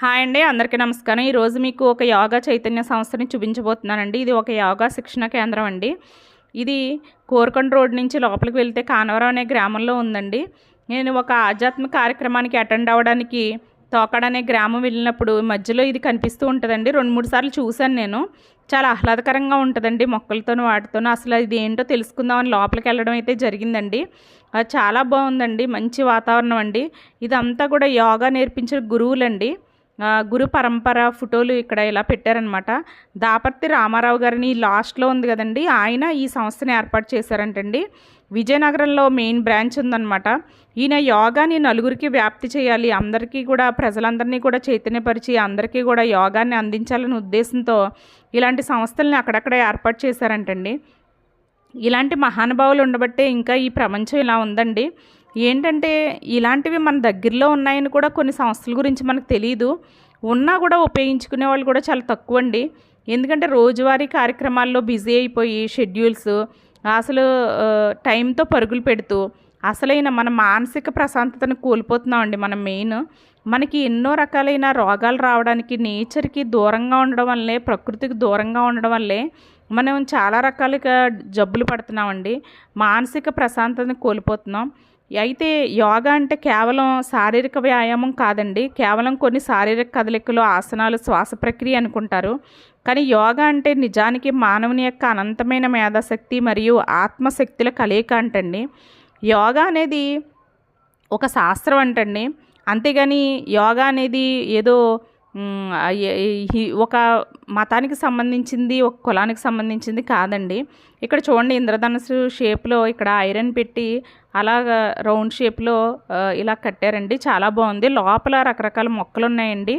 Hi అండి అందరికీ నమస్కారం. ఈరోజు మీకు ఒక యోగా చైతన్య సంస్థని చూపించబోతున్నానండి. ఇది ఒక యోగా శిక్షణ కేంద్రం అండి. ఇది కోరకొండ రోడ్ నుంచి లోపలికి వెళ్తే కానవరం అనే గ్రామంలో ఉందండి. నేను ఒక ఆధ్యాత్మిక కార్యక్రమానికి అటెండ్ అవ్వడానికి తోకడ అనే గ్రామం వెళ్ళినప్పుడు మధ్యలో ఇది కనిపిస్తూ ఉంటుందండి. రెండు మూడు సార్లు చూశాను నేను. చాలా ఆహ్లాదకరంగా ఉంటుందండి మొక్కలతోనూ వాటితోనూ. అసలు ఇది ఏంటో తెలుసుకుందామని లోపలికి వెళ్ళడం అయితే జరిగిందండి. అది చాలా బాగుందండి. మంచి వాతావరణం అండి. ఇదంతా కూడా యోగా నేర్పించిన గురువులండి. గురు పరంపర ఫోటోలు ఇక్కడ ఇలా పెట్టారనమాట దాపర్తి రామారావు గారిని లాస్ట్లో ఉంది కదండి ఆయన ఈ సంస్థని ఏర్పాటు చేశారంటండి. విజయనగరంలో మెయిన్ బ్రాంచ్ ఉందన్నమాట. ఈయన యోగాని నలుగురికి వ్యాప్తి చేయాలి అందరికీ కూడా ప్రజలందరినీ కూడా చైతన్యపరిచి అందరికీ కూడా యోగాన్ని అందించాలనే ఉద్దేశంతో ఇలాంటి సంస్థల్ని అక్కడక్కడ ఏర్పాటు చేశారంటండి. ఇలాంటి మహానుభావులు ఉండబట్టే ఇంకా ఈ ప్రపంచం ఇలా ఉందండి. ఏంటంటే ఇలాంటివి మన దగ్గరలో ఉన్నాయని కూడా కొన్ని సంస్థల గురించి మనకు తెలియదు ఉన్నా కూడా ఉపయోగించుకునే వాళ్ళు కూడా చాలా తక్కువ అండి ఎందుకంటే రోజువారీ కార్యక్రమాల్లో బిజీ అయిపోయి షెడ్యూల్స్ అసలు టైంతో పరుగులు పెడుతూ అసలైన మన మానసిక ప్రశాంతతను కోల్పోతున్నామండి మనం మెయిన్. మనకి ఎన్నో రకాలైన రోగాలు రావడానికి నేచర్కి దూరంగా ఉండడం వల్లే ప్రకృతికి దూరంగా ఉండడం వల్లే మనం చాలా రకాలుగా జబ్బులు పడుతున్నామండి. మానసిక ప్రశాంతతను కోల్పోతున్నాం. అయితే యోగా అంటే కేవలం శారీరక వ్యాయామం కాదండి. కేవలం కొన్ని శారీరక కదలికలు ఆసనాలు శ్వాస ప్రక్రియ అనుకుంటారు. కానీ యోగా అంటే నిజానికి మానవుని యొక్క అనంతమైన మేధాశక్తి మరియు ఆత్మశక్తుల కలయిక అంటండి. యోగా అనేది ఒక శాస్త్రం అంటండి. అంతేగాని యోగా అనేది ఏదో ఒక మతానికి సంబంధించింది ఒక కులానికి సంబంధించింది కాదండి. ఇక్కడ చూడండి ఇంద్రధనుసు షేప్లో ఇక్కడ ఐరన్ పెట్టి అలాగా రౌండ్ షేప్లో ఇలా కట్టారండి. చాలా బాగుంది. లోపల రకరకాల మొక్కలు ఉన్నాయండి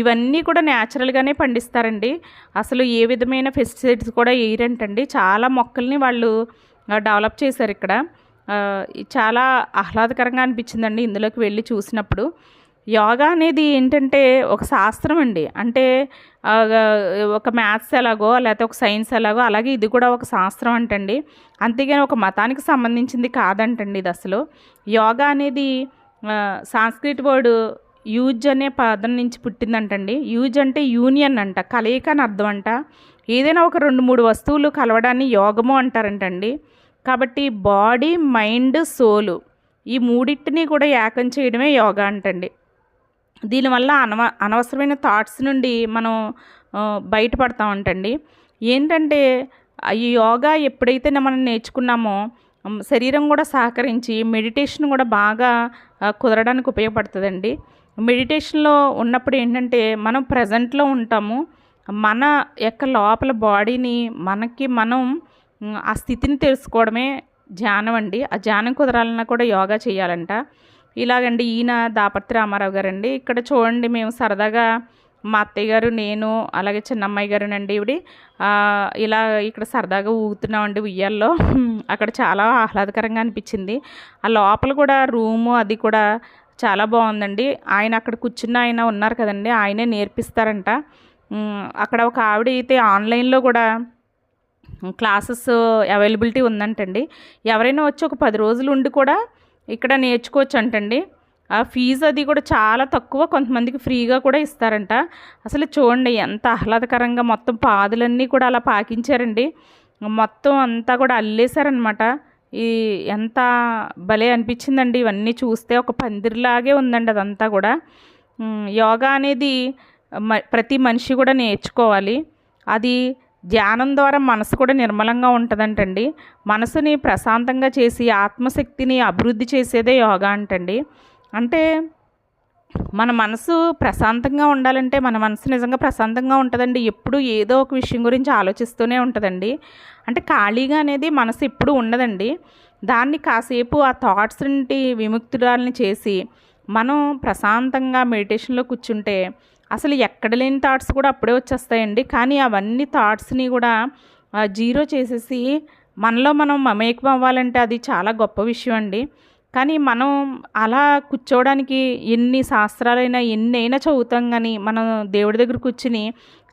ఇవన్నీ కూడా న్యాచురల్గానే పండిస్తారండి. అసలు ఏ విధమైన పెస్టిసైడ్స్ కూడా వేయరంటండి. చాలా మొక్కల్ని వాళ్ళు డెవలప్ చేశారు ఇక్కడ. చాలా ఆహ్లాదకరంగా అనిపించిందండి ఇందులోకి వెళ్ళి చూసినప్పుడు. యోగా అనేది ఏంటంటే ఒక శాస్త్రం అండి. అంటే ఒక మ్యాథ్స్ ఎలాగో లేకపోతే ఒక సైన్స్ ఎలాగో అలాగే ఇది కూడా ఒక శాస్త్రం అంటండి. అంతేగాని ఒక మతానికి సంబంధించింది కాదంటండి ఇది అసలు. యోగా అనేది సాంస్క్రిట్ వర్డ్ యూజ్ అనే పదం నుంచి పుట్టిందంటండి. యూజ్ అంటే యూనియన్ అంట కలయిక అని అర్థం అంట. ఏదైనా ఒక రెండు మూడు వస్తువులు కలవడాన్ని యోగము అంటారంటండి. కాబట్టి బాడీ మైండ్ సోలు ఈ మూడింటిని కూడా ఏకం చేయడమే యోగా అంటండి. దీనివల్ల అనవ అనవసరమైన థాట్స్ నుండి మనం బయటపడతా బయటపడతామంటండి. ఏంటంటే ఈ యోగా ఎప్పుడైతే మనం నేర్చుకున్నామో శరీరం కూడా సహకరించి మెడిటేషన్ కూడా బాగా కుదరడానికి ఉపయోగపడుతుందండి. మెడిటేషన్లో ఉన్నప్పుడు ఏంటంటే మనం ప్రజెంట్లో ఉంటాము. మన యొక్క లోపల బాడీని మనకి మనం ఆ స్థితిని తెలుసుకోవడమే ధ్యానం అండి. ఆ ధ్యానం కుదరాలన్నా కూడా యోగా చేయాలంట. ఇలాగండి ఈయన దాపత్రి రామారావు గారండి. ఇక్కడ చూడండి మేము సరదాగా మా అత్తయ్య గారు నేను అలాగే చిన్నమ్మాయి గారునండి ఇవిడి. ఇలా ఇక్కడ సరదాగా ఊగుతున్నామండి ఉయ్యాల్లో. అక్కడ చాలా ఆహ్లాదకరంగా అనిపించింది. ఆ లోపల కూడా రూము అది కూడా చాలా బాగుందండి. ఆయన అక్కడ కూర్చున్న ఆయన ఉన్నారు కదండి ఆయనే నేర్పిస్తారంట. అక్కడ ఒక ఆవిడ అయితే ఆన్లైన్లో కూడా క్లాసెస్ అవైలబిలిటీ ఉందంటండి. ఎవరైనా వచ్చి ఒక పది రోజులు ఉండి కూడా ఇక్కడ నేర్చుకోవచ్చు అంటండి ఆ ఫీజు అది కూడా చాలా తక్కువ కొంతమందికి ఫ్రీగా కూడా ఇస్తారంట. అసలు చూడండి ఎంత ఆహ్లాదకరంగా మొత్తం పాదులన్నీ కూడా అలా పాకించారండి. మొత్తం అంతా కూడా అల్లేశారనమాట ఈ ఎంత భలే అనిపించిందండి. ఇవన్నీ చూస్తే ఒక పందిరిలాగే ఉందండి అదంతా కూడా. యోగా అనేది ప్రతి మనిషి కూడా నేర్చుకోవాలి. అది ధ్యానం ద్వారా మనసు కూడా నిర్మలంగా ఉంటుందంటండి. మనసుని ప్రశాంతంగా చేసి ఆత్మశక్తిని అభివృద్ధి చేసేదే యోగా అంటండి. అంటే మన మనసు ప్రశాంతంగా ఉండాలంటే మన మనసు నిజంగా ప్రశాంతంగా ఉంటుందండి. ఎప్పుడు ఏదో ఒక విషయం గురించి ఆలోచిస్తూనే ఉంటుందండి. అంటే ఖాళీగా అనేది మనసు ఎప్పుడు ఉండదండి. దాన్ని కాసేపు ఆ థాట్స్ నుండి విముక్తురాలని చేసి మనం ప్రశాంతంగా మెడిటేషన్లో కూర్చుంటే అసలు ఎక్కడ లేని థాట్స్ కూడా అప్పుడే వచ్చేస్తాయండి. కానీ అవన్నీ థాట్స్ని కూడా జీరో చేసేసి మనలో మనం మమేకం అవ్వాలంటే అది చాలా గొప్ప విషయం అండి. కానీ మనం అలా కూర్చోవడానికి ఎన్ని శాస్త్రాలైనా ఎన్ని అయినా చదువుతాం కానీ మనం దేవుడి దగ్గర కూర్చుని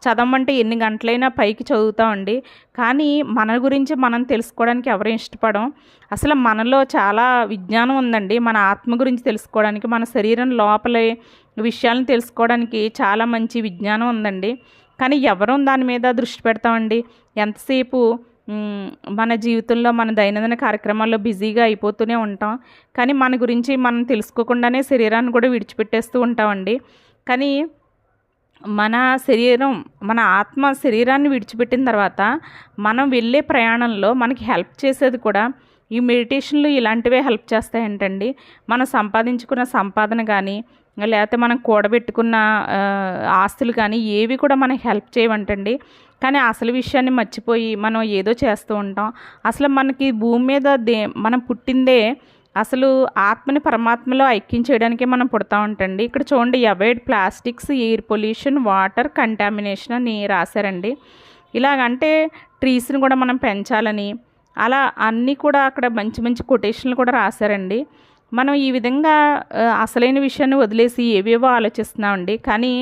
చదవమంటే ఎన్ని గంటలైనా పైకి చదువుతామండి. కానీ మన గురించి మనం తెలుసుకోవడానికి ఎవరు ఇష్టపడం? అసలు మనలో చాలా విజ్ఞానం ఉందండి. మన ఆత్మ గురించి తెలుసుకోవడానికి మన శరీరం లోపలే విషయాలను తెలుసుకోవడానికి చాలా మంచి విజ్ఞానం ఉందండి. కానీ ఎవరూ దాని మీద దృష్టి పెడతామండి? ఎంతసేపు మన జీవితంలో మన దైనందిన కార్యక్రమాల్లో బిజీగా అయిపోతూనే ఉంటాం. కానీ మన గురించి మనం తెలుసుకోకుండానే శరీరాన్ని కూడా విడిచిపెట్టేస్తూ ఉంటామండి. కానీ మన శరీరం మన ఆత్మ శరీరాన్ని విడిచిపెట్టిన తర్వాత మనం వెళ్ళే ప్రయాణంలో మనకి హెల్ప్ చేసేది కూడా ఈ మెడిటేషన్లు ఇలాంటివే హెల్ప్ చేస్తాయంటండి. మనం సంపాదించుకున్న సంపాదన కానీ లేకపోతే మనం కూడబెట్టుకున్న ఆస్తులు కానీ ఏవి కూడా మనకి హెల్ప్ చేయవంటండి. కానీ అసలు విషయాన్ని మర్చిపోయి మనం ఏదో చేస్తూ ఉంటాం. అసలు మనకి భూమి మీద దే మనం పుట్టిందే అసలు ఆత్మని పరమాత్మలో ఐక్యం చేయడానికే మనం పుడతా ఉంటండి. ఇక్కడ చూడండి avoid plastics air pollution water contamination అని రాశారండి. ఇలాగంటే ట్రీస్ని కూడా మనం పెంచాలని అలా అన్నీ కూడా అక్కడ మంచి మంచి కొటేషన్లు కూడా రాశారండి. మనం ఈ విధంగా అసలైన విషయాన్ని వదిలేసి ఏవేవో ఆలోచిస్తున్నామండి. కానీ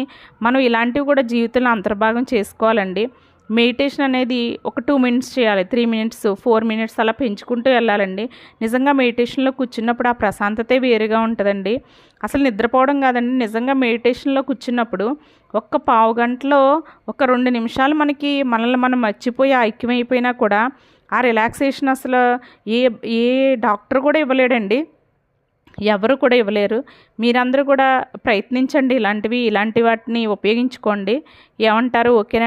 మనం ఇలాంటివి కూడా జీవితంలో అంతర్భాగం చేసుకోవాలండి. మెడిటేషన్ అనేది ఒక టూ మినిట్స్ చేయాలి త్రీ మినిట్స్ ఫోర్ మినిట్స్ అలా పెంచుకుంటూ వెళ్ళాలండి. నిజంగా మెడిటేషన్లో కూర్చున్నప్పుడు ఆ ప్రశాంతతే వేరుగా ఉంటుందండి. అసలు నిద్రపోవడం కాదండి నిజంగా మెడిటేషన్లో కూర్చున్నప్పుడు ఒక్క పావు గంటలో ఒక రెండు నిమిషాలు మనకి మనల్ని మనం మర్చిపోయి ఐక్యమైపోయినా కూడా ఆ రిలాక్సేషన్ అసలు ఏ ఏ డాక్టర్ కూడా ఇవ్వలేడండి. ఎవరు కూడా ఇవ్వలేరు. మీరందరూ కూడా ప్రయత్నించండి ఇలాంటివి ఇలాంటి వాటిని ఉపయోగించుకోండి. ఏమంటారు? ఓకే